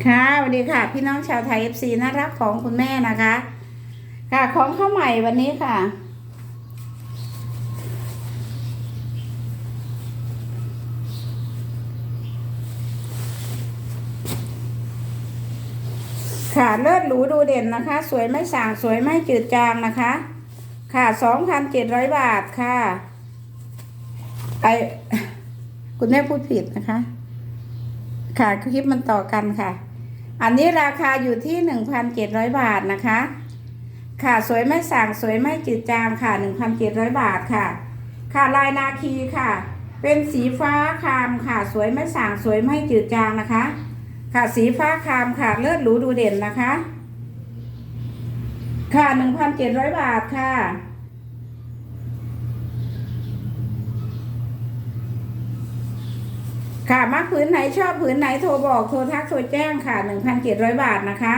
ค่ะสวัสดีค่ะ พี่น้องชาวไทยเอฟซีน่ารักของคุณแม่นะคะ ค่ะของเข้าใหม่วันนี้ค่ะ ค่ะเลิศหรูดูเด่นนะคะ สวยไม่สางสวยไม่จืดจางนะคะ ค่ะสองพันเจ็ดร้อยบาทค่ะไอคุณแม่พูดผิดนะคะ ค่ะคลิปมันต่อกันค่ะ อันนี้ราคาอยู่ที่หนึ่งพันเจ็ดร้อยบาทนะคะ ค่ะสวยไม่สั่งสวยไม่จืดจางค่ะหนึ่งพันเจ็ดร้อยบาทค่ะ ค่ะลายนาคีค่ะ เป็นสีฟ้าครามค่ะ สวยไม่สั่งสวยไม่จืดจางนะคะ ค่ะสีฟ้าครามค่ะเลิศหรูดูเด่นนะคะ ค่ะหนึ่งพันเจ็ดร้อยบาทค่ะ ค่ะมักผืนไหนชอบผืนไหนโทรบอกโทรทักโทรแจ้งค่ะหนึ่งพันเจ็ดร้อยบาทนะคะ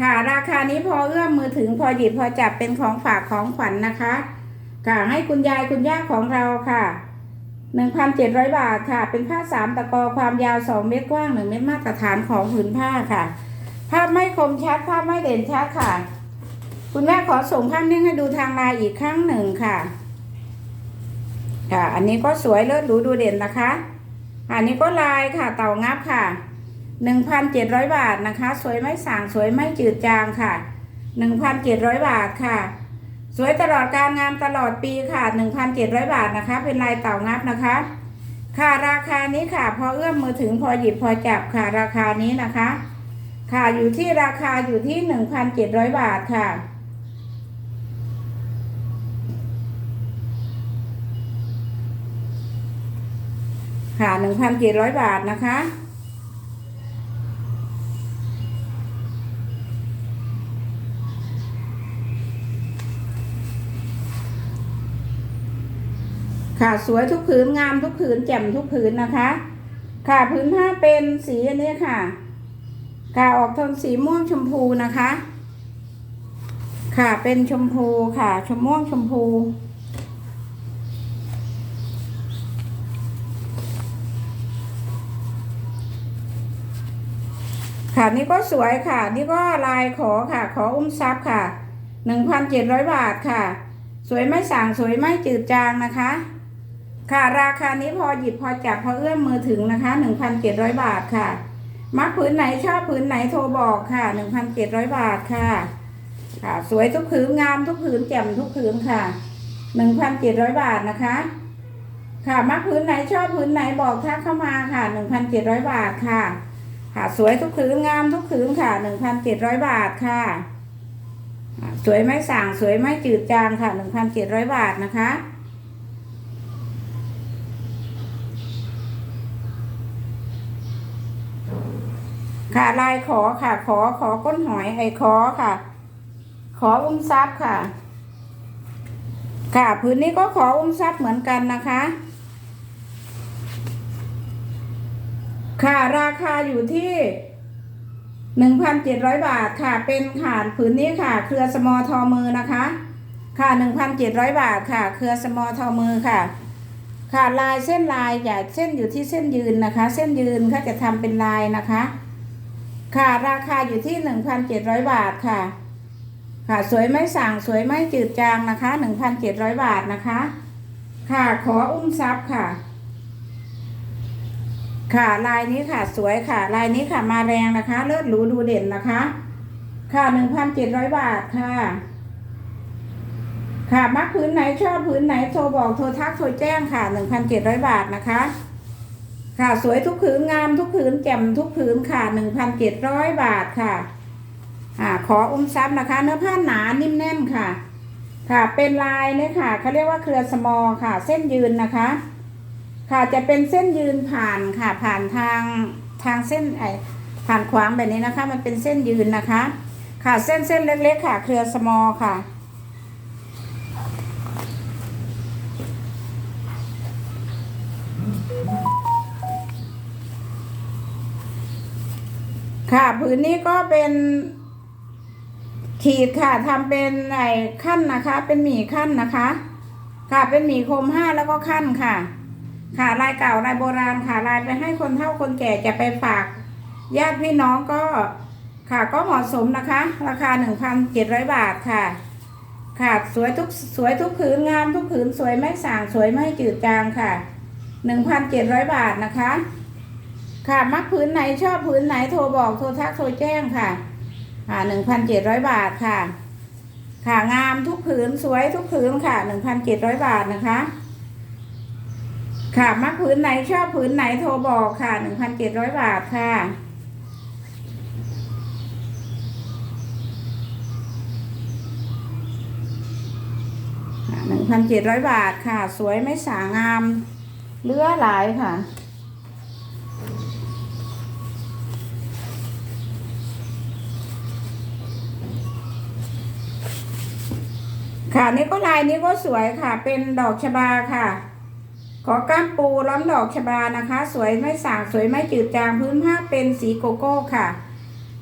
ค่ะราคานี้พอเอื้อมมือถึงพอหยิบพอจับเป็นของฝากของขวัญนนะคะ ค่ะให้คุณยายคุณย่าของเราค่ะหนึ่งพันเจ็ดร้อยบาทค่ะ เป็นผ้าสามตะกอความยาวสองเมตรกว้างหนึ่งเมตรมาตรฐานของผืนผ้าค่ะ ภาพไม่คมชัด ภาพไม่เด่นชัดค่ะ คุณแม่ขอส่งภาพนิ่งให้ดูทางไลน์อีกครั้งหนึ่งค่ะ ค่ะ อันนี้ก็สวยเลิศหรูดูเด่นนะคะ อันนี้ก็ลายค่ะ เต่างับค่ะหนึ่งพันเจ็ดร้อยบาทนะคะ สวยไม่สางสวยไม่จืดจางค่ะหนึ่งพันเจ็ดร้อยบาทค่ะ สวยตลอดการงานตลอดปีค่ะหนึ่งพันเจ็ดร้อยบาทนะคะ เป็นลายเต่างับนะคะ ค่ะราคานี้ค่ะ พอเอื้อมมือถึงพอหยิบพอจับค่ะราคานี้นะคะ ค่ะอยู่ที่ราคาอยู่ที่หนึ่งพันเจ็ดร้อยบาทค่ะ ค่ะหนึ่งพันเจ็ดร้อยบาทนะคะ ค่ะสวยทุกผืนงามทุกผืนแจ่มทุกผืนนะคะ ค่ะผืนผ้าเป็นสีอันนี้ค่ะค่ะออกโทนสีม่วงชมพูนะคะ ค่ะเป็นชมพูค่ะชมม่วงชมพู ค่ะนี่ก็สวยค่ะ นี่ก็ลายขอค่ะ ขออุ้มซับค่ะหนึ่งพันเจ็ดร้อยบาทค่ะ สวยไม่สั่งสวยไม่จืดจางนะคะ ค่ะราคานี้พอหยิบพอจับพอเอื้อมมือถึงนะคะหนึ่งพันเจ็ดร้อยบาทค่ะ มักผืนไหนชอบผืนไหนโทรบอกค่ะหนึ่งพันเจ็ดร้อยบาทค่ะ ค่ะ สวยทุกผืนงามทุกผืนแจ่มทุกผืนค่ะหนึ่งพันเจ็ดร้อยบาทนะคะ ค่ะมักผืนไหนชอบผืนไหนบอกทักเข้ามาค่ะหนึ่งพันเจ็ดร้อยบาทค่ะ ค่ะสวยทุกผืนงามทุกผืนค่ะหนึ่งพันเจ็ดร้อยบาทค่ะสวยไม่สั่งสวยไม่จืดจางค่ะหนึ่งพันเจ็ดร้อยบาทนะคะ ค่ะลายขอค่ะ ขอขอก้นหอยไอขอค่ะ ขออุ้มทรัพย์ค่ะ ค่ะผืนนี้ก็ขออุ้มทรัพย์เหมือนกันนะคะ ค่ะราคาอยู่ที่หนึ่งพันเจ็ดร้อยบาทค่ะเป็นขาดผืนนี้ค่ะ เครือสมอทอมือนะคะ ค่ะหนึ่งพันเจ็ดร้อยบาทค่ะ เครือสมอทอมือค่ะ ค่ะลายเส้นลายอย่าเส้นอยู่ที่เส้นยืนนะคะ เส้นยืนเขาจะทำเป็นลายนะคะ ค่ะราคาอยู่ที่หนึ่งพันเจ็ดร้อยบาทค่ะ ค่ะสวยไม่สั่งสวยไม่จืดจางนะคะหนึ่งพันเจ็ดร้อยบาทนะคะ ค่ะขออุ้มทรัพย์ค่ะ ค่ะลายนี้ค่ะสวยค่ะ ลายนี้ค่ะมาแรงนะคะ เลิศหรูดูเด่นนะคะ ค่ะหนึ่งพันเจ็ดร้อยบาทค่ะ ค่ะมักพื้นไหนชอบพื้นไหนโทรบอกโทรทักโทรแจ้งค่ะหนึ่งพันเจ็ดร้อยบาทนะคะ ค่ะสวยทุกผืนงามทุกผืนแจ่มทุกผืนค่ะหนึ่งพันเจ็ดร้อยบาทค่ะอ่าขออุ้มซับนะคะ เนื้อผ้าหนานิ่มแน่นค่ะ ค่ะเป็นลายเนี่ยค่ะเขาเรียกว่าเครือสมอค่ะ เส้นยืนนะคะ ค่ะจะเป็นเส้นยืนผ่านค่ะ ผ่านทางทางเส้นไอผ่านขวางแบบนี้นะคะ มันเป็นเส้นยืนนะคะ ค่ะเส้นเส้นเล็กๆค่ะ เครือสมอค่ะ ค่ะผืนนี้ก็เป็นขีดค่ะทำเป็นไอ้ขั้นนะคะ เป็นหมี่ขั้นนะคะ ค่ะเป็นหมี่คมห้าแล้วก็ขั้นค่ะ ค่ะลายเก่าลายโบราณค่ะลายไปให้คนเฒ่าคนแก่จะไปฝากญาติพี่น้องก็ค่ะก็เหมาะสมนะคะ ราคา 1,700 บาทค่ะ ค่ะสวยทุกสวยทุกผืนงามทุกผืนสวยไม่ส่างสวยไม่จืดจางค่ะ 1,700 บาทนะคะ ค่ะมักผืนไหนชอบผืนไหนโทรบอกโทรทักโทรแจ้งค่ะอ่า1,700 บาทค่ะ ค่ะงามทุกผืนสวยทุกผืนค่ะ 1,700 บาทนะคะ ค่ะมักผืนไหนชอบผืนไหนโทรบอกค่ะ1,700บาทค่ะ หนึ่งพันเจ็ดร้อยบาทค่ะ สวยไม่สางามเลือหลายค่ะค่ะนี่ก็ลายนี้ก็สวยค่ะ เป็นดอกชบาค่ะ ขอก้ามปูล้อมดอกชบานะคะ สวยไม่สางสวยไม่จืดจางพื้นผ้าเป็นสีโกโก้ค่ะ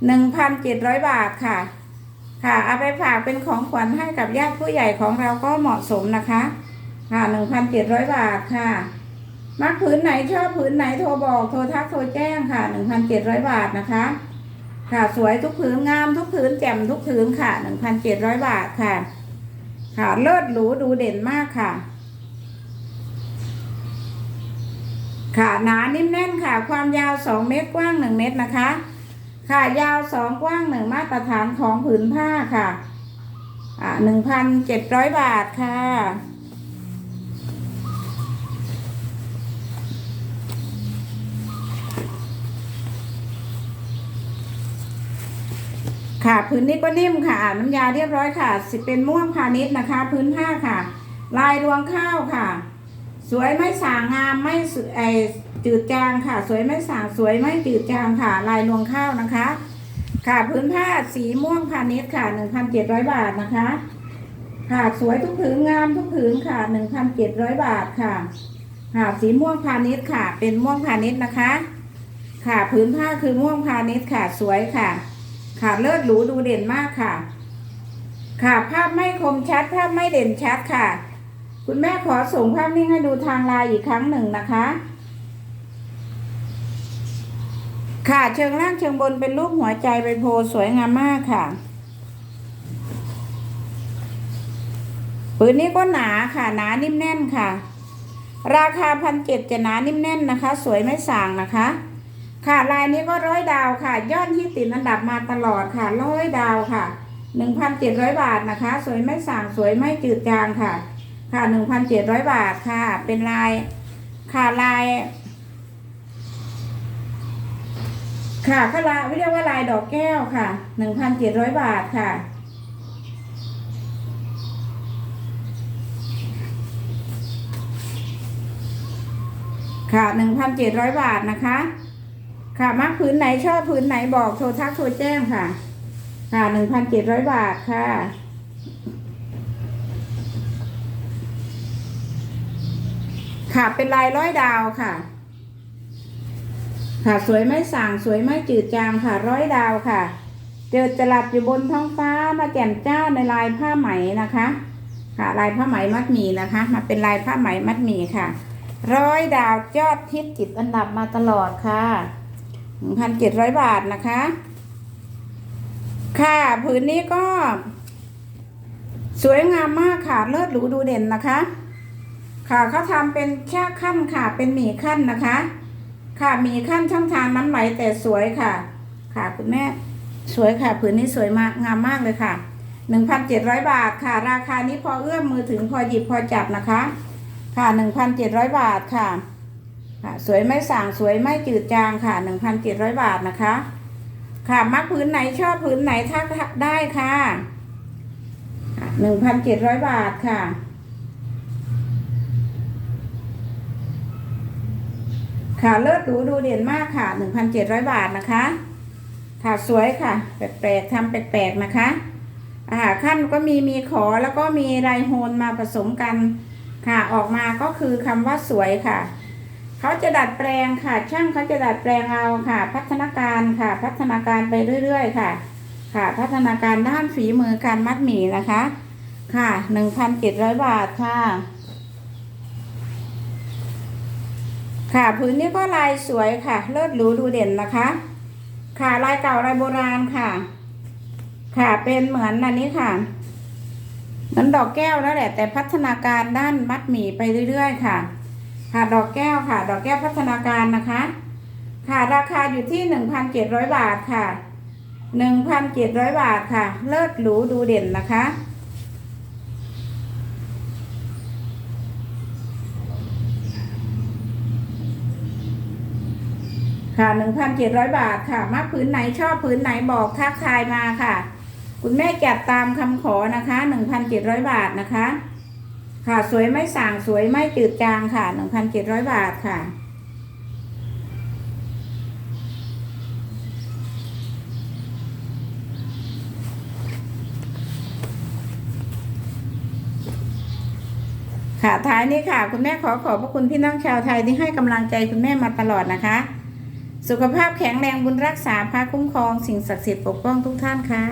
หนึ่งพันเจ็ดร้อยบาทค่ะ ค่ะเอาไปฝากเป็นของขวัญให้กับญาติผู้ใหญ่ของเราก็เหมาะสมนะคะ ค่ะหนึ่งพันเจ็ดร้อยบาทค่ะมักผืนไหนชอบผืนไหนโทรบอกโทรทักโทรแจ้งค่ะหนึ่งพันเจ็ดร้อยบาทนะคะ ค่ะสวยทุกผืนงามทุกผืนแจ่มทุกผืนค่ะหนึ่งพันเจ็ดร้อยบาทค่ะ ค่ะเลิศหรูดูเด่นมากค่ะ ค่ะหนานิ่มแน่นค่ะ ความยาวสองเมตรกว้างหนึ่งเมตรนะคะ ค่ะยาวสองกว้างหนึ่งมาตรฐานของผืนผ้าค่ะอ่าหนึ่งพันเจ็ดร้อยบาทค่ะ ค่ะพื้นนี้ก็นิ่มค่ะอานน้ำยาเรียบร้อยค่ะ สิเป็นม่วงพาณิชย์นะคะ พื้นผ้าค่ะ ลายรวงข้าวค่ะ สวยไม่สางงาม ไอจืดจางค่ะ สวยไม่สางสวยไม่จืดจางค่ะ ลายรวงข้าวนะคะ ค่ะพื้นผ้าสีม่วงพาณิชย์ค่ะหนึ่งพันเจ็ดร้อยบาทนะคะ ค่ะสวยทุกผืนงามทุกผืนค่ะหนึ่งพันเจ็ดร้อยบาทค่ะ ค่ะสีม่วงพาณิชย์ค่ะ เป็นม่วงพาณิชย์นะคะ ค่ะผืนผ้าคือม่วงพาณิชย์ค่ะสวยค่ะ ค่ะเลิศหรูดูเด่นมากค่ะ ค่ะภาพไม่คมชัดภาพไม่เด่นชัดค่ะ คุณแม่ขอส่งภาพนิ่งให้ดูทางไลน์อีกครั้งหนึ่งนะคะ ค่ะเชิงล่างเชิงบนเป็นรูปหัวใจเป็นโพสวยงามมากค่ะปืนนี้ก็หนาค่ะ หนานิ่มแน่นค่ะ ราคาพันเจ็ดจะหนานิ่มแน่นนะคะ สวยไม่ส่างนะคะ ค่ะลายนี้ก็ร้อยดาวค่ะ ยอดที่ติดอันดับมาตลอดค่ะร้อยดาวค่ะหนึ่งพันเจ็ดร้อยบาทนะคะ สวยไม่ส่างสวยไม่จืดจางค่ะ ค่ะหนึ่งพันเจ็ดร้อยบาทค่ะ เป็นลายค่ะลาย ค่ะก็ลายเรียกว่าลายดอกแก้วค่ะหนึ่งพันเจ็ดร้อยบาทค่ะค่ะหนึ่งพันเจ็ดร้อยบาทนะคะ ค่ะมักพื้นไหนชอบพื้นไหนบอกโทรทักโทรแจ้งค่ะ ค่ะหนึ่งพันเจ็ดร้อยบาทค่ะ ค่ะ เป็นลายร้อยดาวค่ะ ค่ะ สวยไม่ส่างสวยไม่จืดจางค่ะ ร้อยดาวค่ะ เจอจลัดอยู่บนท้องฟ้ามาแจ่มจ้าในลายผ้าไหมนะคะ ค่ะ ลายผ้าไหมมัดหมี่นะคะ มาเป็นลายผ้าไหมมัดหมี่ค่ะ ร้อยดาวยอดทิศจิตอันดับมาตลอดค่ะหนึ่งพันเจ็ดร้อยบาทนะคะ ค่ะผืนนี้ก็ สวยงามมากค่ะ เลิศหรูดูเด่นนะคะ ค่ะเขาทำเป็นแค่ขั้นค่ะ เป็นหมี่ขั้นนะคะ ค่ะหมี่ขั้นช่องทางน้ำไหลแต่สวยค่ะ ค่ะคุณแม่สวยค่ะผืนนี้สวยมากงามมากเลยค่ะหนึ่งพันเจ็ดร้อยบาทค่ะ ราคานี้พอเอื้อมมือถึงพอหยิบพอจับนะคะ ค่ะหนึ่งพันเจ็ดร้อยบาทค่ะค่ะ สวยไม่ส่างสวยไม่จืดจางค่ะหนึ่งพันเจ็ดร้อยบาทนะคะ ค่ะมักพื้นไหนชอบพื้นไหนทักได้ค่ะหนึ่งพันเจ็ดร้อยบาทค่ะ ค่ะเลิศหรูดูเด่นมากค่ะหนึ่งพันเจ็ดร้อยบาทนะคะค่ะสวยค่ะ แปลกๆทำแปลกๆนะคะอ่ารขั้นก็มีมีขอแล้วก็มีลายโฮนมาผสมกันค่ะออกมาก็คือคำว่าสวยค่ะ เขาจะดัดแปลงค่ะ ช่างเขาจะดัดแปลงเอาค่ะ พัฒนาการค่ะ พัฒนาการไปเรื่อยๆค่ะ ค่ะ พัฒนาการด้านฝีมือการมัดหมี่นะคะ ค่ะหนึ่งพันเจ็ดร้อยบาทค่ะ ค่ะพื้นนี้ก็ลายสวยค่ะ เลิศหรูดูเด่นนะคะ ค่ะลายเก่าลายโบราณค่ะ ค่ะเป็นเหมือนอันนี้ค่ะเหมือนดอกแก้วแล้วแหละ แต่พัฒนาการด้านมัดหมี่ไปเรื่อยๆ ค่ะ ค่ะดอกแก้วค่ะ ดอกแก้วพัฒนาการนะคะ ค่ะราคาอยู่ที่หนึ่งพันเจ็ดร้อยบาทค่ะหนึ่งพันเจ็ดร้อยบาทค่ะ เลิศหรูดูเด่นนะคะ ค่ะหนึ่งพันเจ็ดร้อยบาทค่ะมาพื้นไหนชอบพื้นไหนบอกทักทายมาค่ะ คุณแม่จัดตามคำขอนะคะหนึ่งพันเจ็ดร้อยบาทนะคะ ค่ะสวยไม่ส่างสวยไม่จืดจางค่ะหนึ่งพันเจ็ดร้อยบาทค่ะค่ะท้ายนี้ค่ะ คุณแม่ขอขอบพระคุณพี่น้องชาวไทยที่ให้กำลังใจคุณแม่มาตลอดนะคะ สุขภาพแข็งแรงบุญรักษาพระคุ้มครอง สิ่งศักดิ์สิทธิ์ปกป้องทุกท่านค่ะ